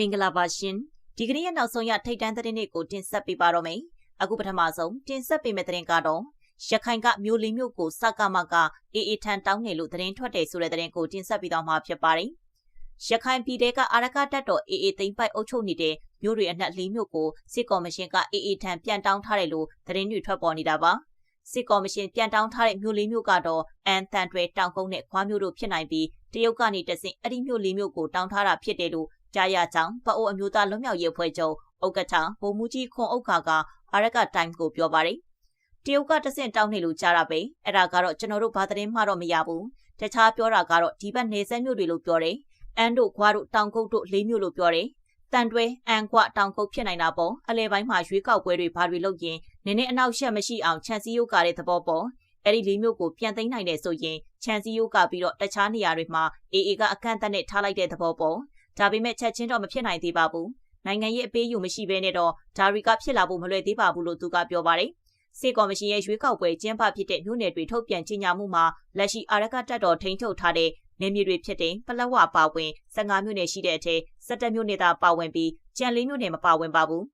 မင်္ဂလာပါရှင်ဒီကနေ့ရဲ့နောက်ဆုံးရထိတ်တန်းသတင်းတွေကိုတင်ဆက်ပေးပါတော့မယ်အခုပထမဆုံးတင်ဆက်ပေးမယ့်သတင်းကတော့ရခိုင်ကမျိုးလီမျိုးကိုစကမကအေအေထန်တောင်းနေလို့သတင်းထွက်တယ်ဆိုတဲ့သတင်းကိုတင်ဆက်ပေးတော့မှာဖြစ်ပါတယ်ရခိုင်ပြည်တဲကအာရကတက်တော်အေအေသိမ့်ပိုက်အုပ်ချုပ်နေတဲ့မျိုးတွေအနှက်လေးမျိုးကိုစစ်ကော်မရှင်ကအေအေထန်ပြန်တောင်းထားတယ်လို့သတင်းတွေထွက်ပေါ်နေတာပါစစ်ကော်မရှင်ပြန်တောင်းထားတဲ့မျိုးလေးမျိုးကတော့အန်တန်တွေတောင်ကုန်းနဲ့ခွားမျိုးတို့ဖြစ်နိုင်ပြီးတရုတ်ကနေတဆင့်အဲ့ဒီမျိုးလေးမျိုးကိုတောင်းထားတာဖြစ်တယ်လို့ ကြားရကြောင်းပအိုအမျိုးသားလွတ်မြောက်ရေးအဖွဲ့ချုပ်ဥက္ကဋ္ဌဗိုလ်မှူးကြီးခွန်ဥက္ခါကအာရကတိုင်းကိုပြောပါတယ်တရုတ်ကတဆင့်တောင်းနေလို့ကြားတာပဲအဲ့ဒါကတော့ကျွန်တော်တို့ဘာသတင်းမှတော့မရဘူးတခြားပြောတာကတော့ဒီဘက်နေဆက်မျိုးတွေလို့ပြောတယ်အန်တို့ခွားတို့တောင်ကုတ်တို့လေးမျိုးလို့ပြောတယ်တန်တွဲအန်ခွတောင်ကုတ်ဖြစ်နိုင်တာပေါ့အလဲပိုင်းမှာရွေးကောက်ပွဲတွေဘာတွေလုပ်ရင်နည်းနည်းအနောက်ရှက်မရှိအောင်ခြံစည်းရိုးကာတဲ့သဘောပေါ့အဲ့ဒီလေးမျိုးကိုပြန်သိမ်းနိုင်တယ်ဆိုရင်ခြံစည်းရိုးကပြီးတော့တခြားနေရာတွေမှာအေအေကအကန့်အသတ်နဲ့ထားလိုက်တဲ့သဘောပေါ့ ဒါပေမဲ့ချက်ချင်းတော့မဖြစ်နိုင်သေးပါဘူးနိုင်ငံရေးအပေးယူမရှိဘဲနဲ့တော့ဒါရီကဖြစ်လာဖို့မလွယ်သေးပါဘူးလို့သူကပြောပါတယ်စစ်ကော်မရှင်ရဲ့ရွေးကောက်ပွဲကျင်းပဖြစ်တဲ့မြို့နယ်တွေထုတ်ပြန်ကြေညာမှုမှာလက်ရှိအာရကတက်တော်ထိန်းချုပ်ထားတဲ့နေမြေတွေဖြစ်တဲ့ပလက်ဝပါဝင်15မြို့နယ်ရှိတဲ့အထက်17မြို့နယ်သာပါဝင်ပြီးကြံလေးမြို့နယ်မပါဝင်ပါဘူး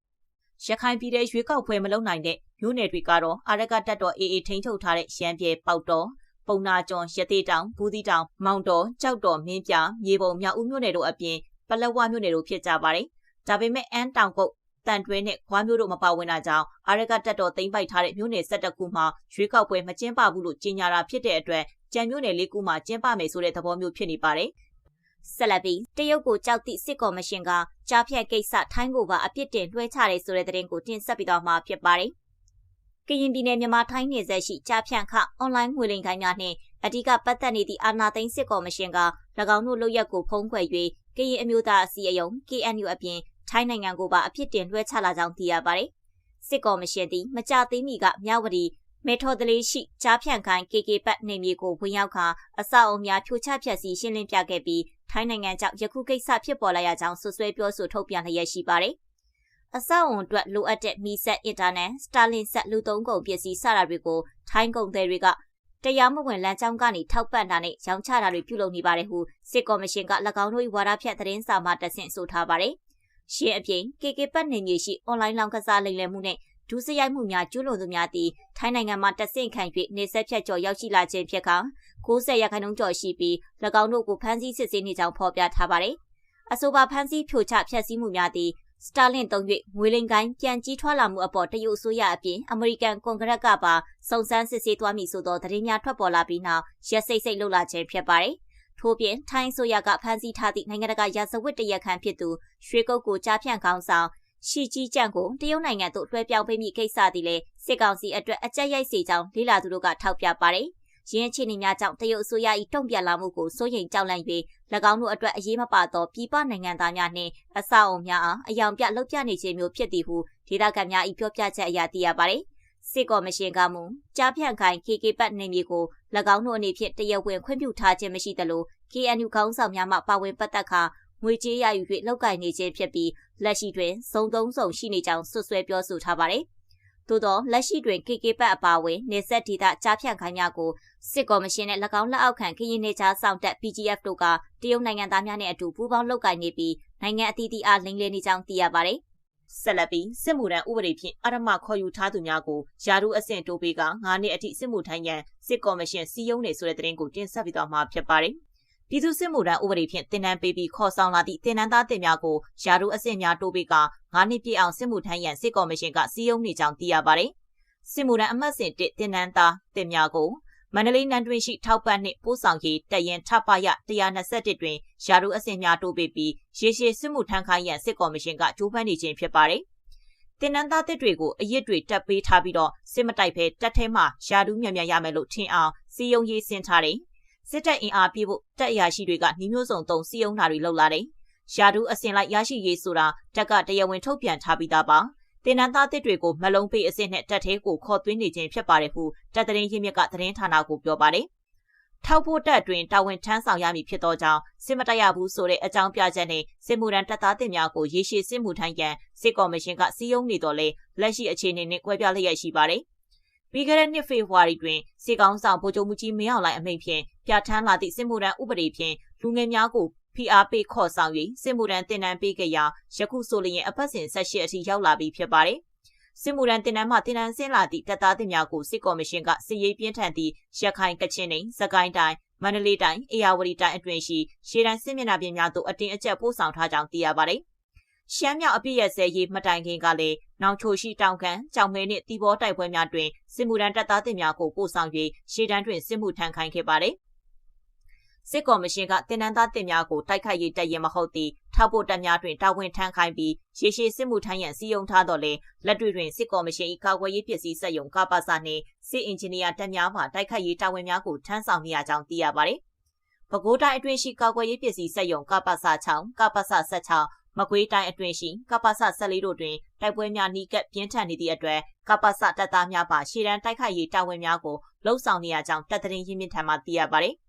ရခိုင်ပြည်နယ်ရွေးကောက်ပွဲမလုပ်နိုင်တဲ့မြို့နယ်တွေကတော့အာရကတက်တော်အေအေထိန်းချုပ်ထားတဲ့ရန်ပြည်ပေါတော်ပုံနာကျော်ရသေးတောင်ဘူးသီးတောင်မောင်တော်ကြောက်တော်မင်းပြမြေပုံမြောက်ဦးမြို့နယ်တို့အပြင် ပလက်ဝမြို့နယ်တို့ဖြစ်ကြပါတယ်။ဒါပေမဲ့အန်းတောင်ကုတ်တန်တွဲနဲ့ခွားမျိုးတို့မပါဝင်တာကြောင့်အာရကတက်တော်သိမ်းပိုက်ထားတဲ့မြို့နယ်၁၁ခုမှာရွေးကောက်ပွဲမကျင်းပဘူးလို့ကြေညာတာဖြစ်တဲ့အတွက်ကြံမြို့နယ်လေးခုမှာကျင်းပမယ်ဆိုတဲ့သဘောမျိုးဖြစ်နေပါတယ်။ဆက်လက်ပြီးတရုတ်ကိုကြောက်သည့်စစ်ကော်မရှင်ကကြားဖြတ်ကိစ္စထိုင်းကိုပါအပြစ်တင်လွှဲချတယ်ဆိုတဲ့သတင်းကိုတင်ဆက်ပြီးတော့မှာဖြစ်ပါတယ်။ကရင်ပြည်နယ်မြန်မာထိုင်းနယ်စပ်ရှိကြားဖြန့်ခအွန်လိုင်းငွေလိမ်ခိုင်းများနှင့်အဓိကပတ်သက်နေသည့်အာဏာသိမ်းစစ်ကော်မရှင်က၎င်းတို့လုပ်ရက်ကိုဖုံးကွယ်၍ ကရင်အမျိုးသားအစည်းအရုံး KNU အပြင်ထိုင်းနိုင်ငံကိုပါအဖြစ်တင်လွှဲချလာကြောင်းသိရပါတယ်။စစ်ကော်မရှင်သည်မကြသေးမီကမြဝတီမေထော်တလေးရှိကြားဖြန့်ခိုင်း KK ပတ်နေမြေကိုဝင်ရောက်ခါအဆောက်အုံများဖြိုချဖျက်ဆီးရှင်းလင်းပြခဲ့ပြီးထိုင်းနိုင်ငံကြောင့်ယခုကိစ္စဖြစ်ပေါ်လာရကြောင်းဆွဆွဲပြောဆိုထုတ်ပြန်လျက်ရှိပါတယ်။အဆောက်အုံအတွက်လိုအပ်တဲ့မီဆက်အင်တာနက်စတာလင်ဆက်လူသုံးကုန်ပစ္စည်းစတာတွေကိုထိုင်းကုန်သည်တွေက တရားမဝင်လမ်းကြောင်းကနေထောက်ပံ့တာနဲ့ရောင်းချတာတွေပြုလုပ်နေပါတယ်ဟုစစ်ကော်မရှင်က၎င်းတို့၏ဝါဒဖြတ်သတင်းစာမှတဆင့်ဆိုထားပါတယ်။ရှင်းအပြင် KK ပတ်နေမြေရှိအွန်လိုင်းလောင်းကစားလိမ်လည်မှုနဲ့ဒုစရိုက်မှုများကျူးလွန်သူများသည်ထိုင်းနိုင်ငံမှာတဆင့်ခံ၍နေဆက်ဖြတ်ကျော်ရောက်ရှိလာခြင်းဖြစ်က90ရာခိုင်နှုန်းကျော်ရှိပြီး၎င်းတို့ကိုဖမ်းဆီးစစ်ဆေးနေကြောင်းဖော်ပြထားပါတယ်။အဆိုပါဖမ်းဆီးဖြိုချဖျက်ဆီးမှုများသည် စတာလင်သုံး၍ငွေလိမ်ကိုင်းပြန်ကြီးထွားလာမှုအပေါ်တရုတ်အစိုးရအပြင်အမေရိကန်ကွန်ဂရက်ကပါစုံစမ်းစစ်ဆေးသွားမည်ဆိုသောသတင်းများထွက်ပေါ်လာပြီးနောက်ရက်စိတ်စိတ်လှုပ်လာခြင်းဖြစ်ပါတယ်။ထို့ပြင်ထိုင်းဆိုရကဖမ်းဆီးထားသည့်နိုင်ငံတကာရာဇဝတ်တရားခံဖြစ်သူရွှေကုတ်ကိုကြားဖြန့်ခေါင်းဆောင်ရှီကြီးကြန့်ကိုတရုတ်နိုင်ငံသို့လွှဲပြောင်းပေးမိကိစ္စသည်လည်းစစ်ကောင်စီအတွက်အကြက်ရိုက်စေကြောင်းလေးလာသူတို့ကထောက်ပြပါတယ်။ ရင်းအခြေအနေများကြောင့်တရုတ်အစိုးရ၏တုံ့ပြန်လာမှုကိုစိုးရိမ်ကြောက်လန့်၍၎င်းတို့အတွက်အရေးမပါသောပြည်ပနိုင်ငံသားများနှင့်အဆောက်အုံများအားအယောင်ပြလှုပ်ပြနေခြင်းမျိုးဖြစ်သည်ဟုဒေသခံများ၏ပြောပြချက်အရသိရပါသည်စစ်ကော်မရှင်ကမူကြားဖြန့်ခိုင် KK ပတ်နေမျိုးကို၎င်းတို့အနေဖြင့်တရဝဝင်ခွင့်ပြုထားခြင်းမရှိသလို KNU ခေါင်းဆောင်များမှပါဝင်ပတ်သက်ခါငွေကြေးရယူ၍လောက်ကင်နေခြင်းဖြစ်ပြီးလက်ရှိတွင်စုံသုံးစုံရှိနေကြောင်းဆွဆွဲပြောဆိုထားပါတယ်။ သို့သောလက်ရှိတွင် KK ပတ်အပါအဝင်နေဆက်ဒေသကြားဖြန့်ခိုင်းများကိုစစ်ကော်မရှင်နဲ့၎င်းလက်အောက်ခံခရင်နေကြားဆောင်တက် PGF တို့ကတရုတ်နိုင်ငံသားများနဲ့အတူပူးပေါင်းလုပ်ကိုင်နေပြီးနိုင်ငံအသီးသီးအားလိမ်လည်နေကြောင်းသိရပါတယ်။ဆက်လက်ပြီးစစ်မှုထမ်းဥပဒေဖြင့်အရမခေါ်ယူထားသူများကိုယာရုအဆင့်တိုးပေးက9နှစ်အထိစစ်မှုထမ်းရန်စစ်ကော်မရှင်စီယုံနေဆိုတဲ့သတင်းကိုတင်ဆက်ပြီးတော့မှာဖြစ်ပါတယ်။ ပြည်သူ့စစ်မှုထမ်းဥပဒေဖြင့်တင်နန်းပေးပြီးခေါ်ဆောင်လာသည့်တင်နန်းသားတင်များကိုယာရုအဆင့်များတိုးပေးက9နှစ်ပြည့်အောင်စစ်မှုထမ်းရန်စစ်ကော်မရှင်ကစီးရုံးနေကြောင်းသိရပါတယ်။စစ်မှုထမ်းအမှတ်စဉ်1တင်နန်းသားတင်များကိုမန္တလေးနန်းတွင်ရှိထောက်ပံ့နှင့်ပို့ဆောင်ရေးတရင်ထပရ121တွင်ယာရုအဆင့်များတိုးပေးပြီးရေရှည်စစ်မှုထမ်းခိုင်းရန်စစ်ကော်မရှင်ကကြိုးပမ်းနေခြင်းဖြစ်ပါတယ်။တင်နန်းသားတစ်တွေကိုအရစ်တွေတက်ပေးထားပြီးတော့စစ်မတိုက်ဖဲတက်ထဲမှာယာဒူးမြန်မြန်ရမယ်လို့ထင်အောင်စီယုံရေးဆင်းထားတယ်။ စစ်တပ်အင်အားပြည့်ဖို့တပ်အရာရှိတွေကနှီးမျိုးစုံတုံစီယုံတာတွေလုပ်လာတယ်။ယာဒူးအစင်လိုက်ရရှိရေးဆိုတာတက်ကတရားဝင်ထုတ်ပြန်ထားပြီးသားပါ။တင်နန်းသားတစ်တွေကိုမလုံးပေးအစစ်နဲ့တပ်သေးကိုခေါ်သွင်းနေခြင်းဖြစ်ပါတယ်ဟုတပ်သတင်းရင်းမြစ်ကသတင်းဌာနကိုပြောပါတယ်။ထောက်ဖို့တပ်အတွင်းတာဝန်ထမ်းဆောင်ရမည်ဖြစ်သောကြောင့်စစ်မတရဘူးဆိုတဲ့အကြောင်းပြချက်နဲ့စစ်မှုထမ်းတပ်သားတင်များကိုရေရှည်စစ်မှုထမ်းရန်စစ်ကော်မရှင်ကစီးရုံးနေတော်လဲလက်ရှိအခြေအနေနဲ့ကွဲပြားလျက်ရှိပါတယ်။ ပြီးခဲ့တဲ့နှစ်ဖေဖော်ဝါရီတွင်စီကောင်းဆောင်ဗိုလ်ချုပ်မှုကြီးမင်းအောင်လှိုင်အမိန့်ဖြင့်ပြဋ္ဌာန်းလာသည့်စစ်မှုထမ်းဥပဒေဖြင့်လူငယ်များကိုဖိအားပေးခေါ်ဆောင်၍စစ်မှုထမ်းတင်နန်းပေးကြရာယခုဆိုလျင်အပတ်စဉ်18အထိရောက်လာပြီဖြစ်ပါတယ်။စစ်မှုထမ်းတင်နန်းမှတင်နန်းဆင်းလာသည့်တပ်သားတင်များကိုစစ်ကော်မရှင်ကစစ်ရေးပြင်းထန်သည့်ရခိုင်ကချင်နှင့်စကိုင်းတိုင်းမန္တလေးတိုင်းအေရဝတီတိုင်းအတွင်ရှိရှေးတန်းစစ်မျက်နှာပြင်များသို့အတင်းအကျပ်ပို့ဆောင်ထားကြောင်းသိရပါတယ်။ ရှမ်းမြောက်အပြည့်ရစဲရေးမတိုင်ခင်ကလည်းနောင်ချိုရှိတောင်ကန်ကြောင်မဲနှင့်တီဘောတိုက်ပွဲများတွင်စစ်မှုထမ်းတပ်သားတင်များကိုပို့ဆောင်၍ရှေးတန်းတွင်စစ်မှုထမ်းခိုင်းခဲ့ပါတယ်။စစ်ကော်မရှင်ကတင်နန်းသားတင်များကိုတိုက်ခိုက်ရေးတပ်ရင်မဟုတ်သည့်ထောက်ပို့တပ်များတွင်တာဝန်ထမ်းခိုင်းပြီးရေရှည်စစ်မှုထမ်းရန်စီယုံထားတော်လဲလက်တွေ့တွင်စစ်ကော်မရှင်၏ကာကွယ်ရေးပစ္စည်းစက်ရုံကပ္ပစနှင့်စစ်အင်ဂျင်နီယာတပ်များမှတိုက်ခိုက်ရေးတာဝန်များကိုထမ်းဆောင်နေရကြောင်းသိရပါသည်။ပဲခူးတိုင်းအတွင်းရှိကာကွယ်ရေးပစ္စည်းစက်ရုံကပ္ပစ6ကပ္ပစ16 မကွေးတိုင်းအတွင်းရှိကပ္ပစ14တို့တွင်တိုက်ပွဲများနှီးကပ်ပြင်းထန်နေသည့်အတွက်ကပ္ပစတပ်သားများပါရှေ့တန်းတိုက်ခိုက်ရေးတာဝန်များကိုလှုပ်ဆောင်နေရကြောင်းတပ်သတင်းရင်းမြစ်ထံမှသိရပါသည်။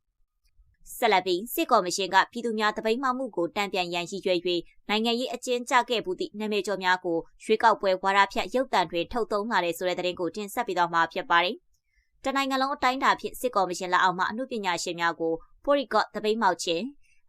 ဆက်လက်ပြီးစစ်ကော်မရှင်ကပြည်သူများတပိတ်မှမှုကိုတံပြန်ရန်ရှိရွယ်၍နိုင်ငံရေးအကျဉ်းချခဲ့မှုသည့်နာမည်ကျော်များကိုရွေးကောက်ပွဲဝါဒဖြတ်ရုပ်တံတွေထုတ်သုံးလာတဲ့ဆိုတဲ့သတင်းကိုတင်ဆက်ပေးတော့မှာဖြစ်ပါတယ်။တနိုင်ငံလုံးအတိုင်းအတာဖြင့်စစ်ကော်မရှင်လက်အောက်မှအမှုပညာရှင်များကိုပိုရီကော့တပိတ်မှောက်ခြင်း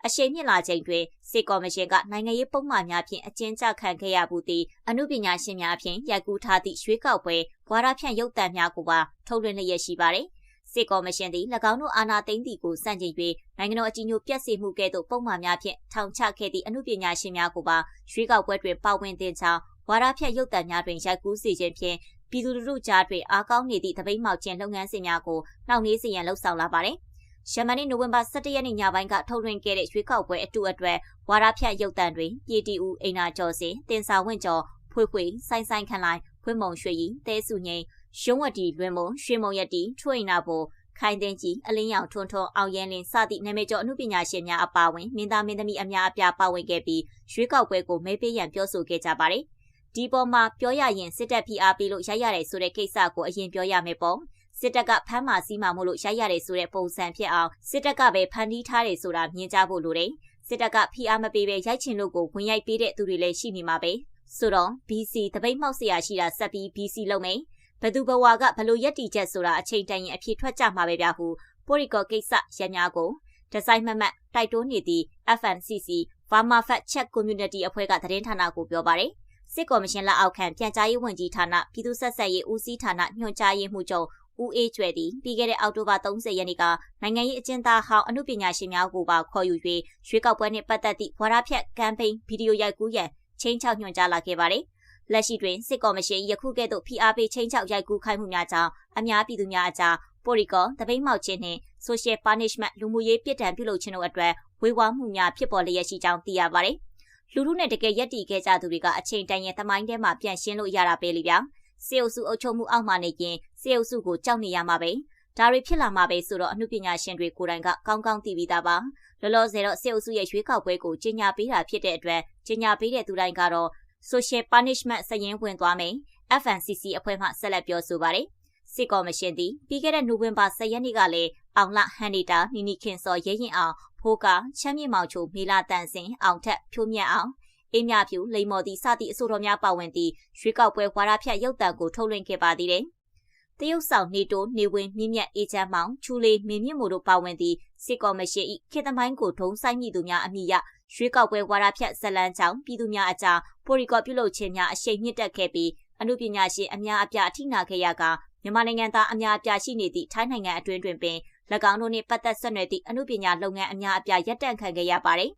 အရှိန်မြင့်လာချိန်တွင်စစ်ကော်မရှင်ကနိုင်ငံရေးပုံမှန်များဖြင့်အကျဉ်းချခံခဲ့ရမှုသည့်အမှုပညာရှင်များဖြင့်ရိုက်ကူးထားသည့်ရွေးကောက်ပွဲဝါဒဖြန့်ရုပ်တံများကိုပါထုတ်လွှင့်လျက်ရှိပါတယ်။စစ်ကော်မရှင်သည်၎င်းတို့အာဏာသိမ်းသည့်ကိုစန့်ကျင်၍နိုင်ငံတော်အကြီးအကျယ်ပြက်စီမှုကဲ့သို့ပုံမှန်များဖြင့်ထောင်ချခဲ့သည့်အမှုပညာရှင်များကိုပါရွေးကောက်ပွဲတွင်ပါဝင်တင်ချောင်းဝါဒဖြတ်ရုပ်သံများတွင်ရိုက်ကူးစေခြင်းဖြင့်ပြည်သူလူထုကြားတွင်အားကောင်းနေသည့်တပိတ်မှောက်ခြင်းလုပ်ငန်းစဉ်များကိုနှောင့်နှေးစေရန်လှုံ့ဆော်လာပါသည်။ ယမန်နေ့နိုဝင်ဘာ17ရက်နေ့ညပိုင်းကထုတ်လွှင့်ခဲ့တဲ့ရွေးကောက်ပွဲအတူအတွက်ဝါဒဖြတ်ရုပ်သံတွင်ပြည်တီဦးအိနာကျော်စင်တင်စာဝင့်ကျော်ဖွေဖွေဆိုင်ဆိုင်ခန့်လိုက်ဖွင့်မုံရွှေရီတဲစုငိမ့်ရုံးဝတီလွင်မုံရွှေမုံရတီထွိနာပေါ်ခိုင်သိန်းကြီးအလင်းရောင်ထွန်းထွန်းအောင်ရန်လင်းစသည့်နာမည်ကျော်အမှုပညာရှင်များအပါအဝင်မင်းသားမင်းသမီးအများအပြားပါဝင်ခဲ့ပြီးရွေးကောက်ပွဲကိုမဲပေးရန်ပြောဆိုခဲ့ကြပါတယ်။ဒီပေါ်မှာပြောရရင်စစ်တပ်ဖိအားပေးလို့ရိုက်ရတယ်ဆိုတဲ့ကိစ္စကိုအရင်ပြောရမယ်ပေါ့။ စစ်တပ်ကဖမ်းမာစီးမာမို့လို့ရိုက်ရတယ်ဆိုတဲ့ပုံစံဖြစ်အောင်စစ်တပ်ကပဲဖန်တီးထားတယ်ဆိုတာမြင်ကြဖို့လိုတယ်။စစ်တပ်ကဖိအားမပေးဘဲရိုက်ချင်လို့ကိုဝင်ရိုက်ပေးတဲ့သူတွေလည်းရှိနေမှာပဲ။ဆိုတော့ BC တပိတ်မှောက်เสียရှိတာဆက်ပြီး BC လုပ်မယ်။ဘသူဘဝကဘလို့ရက်တီချက်ဆိုတာအချိန်တန်ရင်အဖြစ်ထွက်ကြမှာပဲဗျာဟုပိုရီကောကိစ္စရများကိုဒီဇိုင်းမမတ်တိုက်တွန်းနေသည့် FNCC Burma Fact Check Community အဖွဲ့ကသတင်းဌာနကိုပြောပါတယ်စစ်ကော်မရှင်လက်အောက်ခံပြန်ကြားရေးဝန်ကြီးဌာနပြည်သူ့ဆက်ဆံရေးဦးစီးဌာနညွှန်ကြားရေးမှူးချုပ် ဦးအေးကျွဲသည်ပြီးခဲ့တဲ့အောက်တိုဘာ30ရက်နေ့ကနိုင်ငံရေးအကျဉ်းသားဟောင်းအမှုပညာရှင်များကိုပါခေါ်ယူ၍ရွေးကောက်ပွဲနှင့်ပတ်သက်သည့်ဝါဒဖြတ်ကမ်ပိန်းဗီဒီယိုရိုက်ကူးရန်ချင်းချောက်ညွှန်ကြားလာခဲ့ပါတယ်။လက်ရှိတွင်စစ်ကော်မရှင်ယခုကဲ့သို့ဖိအားပေးချင်းချောက်ရိုက်ကူးခိုင်းမှုများကြောင့်အများပြည်သူများအကြားပိုရီကောတပိတ်မှောက်ခြင်းနှင့် social punishment လူမှုရေးပြစ်ဒဏ်ပြုလုပ်ခြင်းတို့အတွက်ဝေဝါးမှုများဖြစ်ပေါ်လျက်ရှိကြောင်းသိရပါတယ်။လူထုနဲ့တကယ်ယက်တီခဲ့ကြသူတွေကအချိန်တန်ရင်သမိုင်းထဲမှာပြန်ရှင်းလို့ရတာပဲလေဗျာ။ စေအုပ်စုအုပ်ချုပ်မှုအောက်မှာနေရင်စေအုပ်စုကိုကြောက်နေရမှာပဲ။ဒါတွေဖြစ်လာမှာပဲဆိုတော့အမှုပညာရှင်တွေကိုယ်တိုင်ကကောင်းကောင်းသိပြီးသားပါ။လောလောဆယ်တော့စေအုပ်စုရဲ့ရွေးကောက်ပွဲကိုကြီးညာပေးတာဖြစ်တဲ့အတွက်ကြီးညာပေးတဲ့သူတိုင်းကတော့ social punishment စရင်ဝင်သွားမယ် FNCC အဖွဲ့မှဆက်လက်ပြောဆိုပါတယ်စစ်ကော်မရှင်သည်ပြီးခဲ့တဲ့နိုဝင်ဘာ10ရက်နေ့ကလည်းအောင်လဟန်နီတာနီနီခင်စော်ရဲရင်အောင်ဖိုးကချမ်းမြေမောင်ချိုမေလာတန်စင်အောင်ထက်ဖြိုးမြတ်အောင် အေးမြဖြူလိမ္မော်တီစသည့်အဆိုတော်များပါဝင်သည့်ရွေးကောက်ပွဲဝါဒဖြတ်ရုပ်တံကိုထုတ်လွှင့်ခဲ့ပါသေးတယ်တရုတ်ဆောင်နေတိုနေဝင်မြင့်မြတ်အေးချမ်းမောင်ချူလေးမင်းမြင့်မို့တို့ပါဝင်သည့်စစ်ကော်မရှင်၏ခေတ္တမိုင်းကိုထုံးဆိုင်မိသူများအမိရရွေးကောက်ပွဲဝါဒဖြတ်ဇလန်းကြောင့်ပြည်သူများအကြားပိုရီကော့ပြုလုပ်ခြင်းများအရှိန်မြင့်တက်ခဲ့ပြီးအမှုပညာရှင်အများအပြားအထိနာခဲ့ရကမြန်မာနိုင်ငံသားအများအပြားရှိနေသည့်ထိုင်းနိုင်ငံအတွင်းတွင်ပင်၎င်းတို့နှင့်ပတ်သက်ဆက်နွယ်သည့်အမှုပညာလုပ်ငန်းအများအပြားရပ်တန့်ခံခဲ့ရပါတယ်။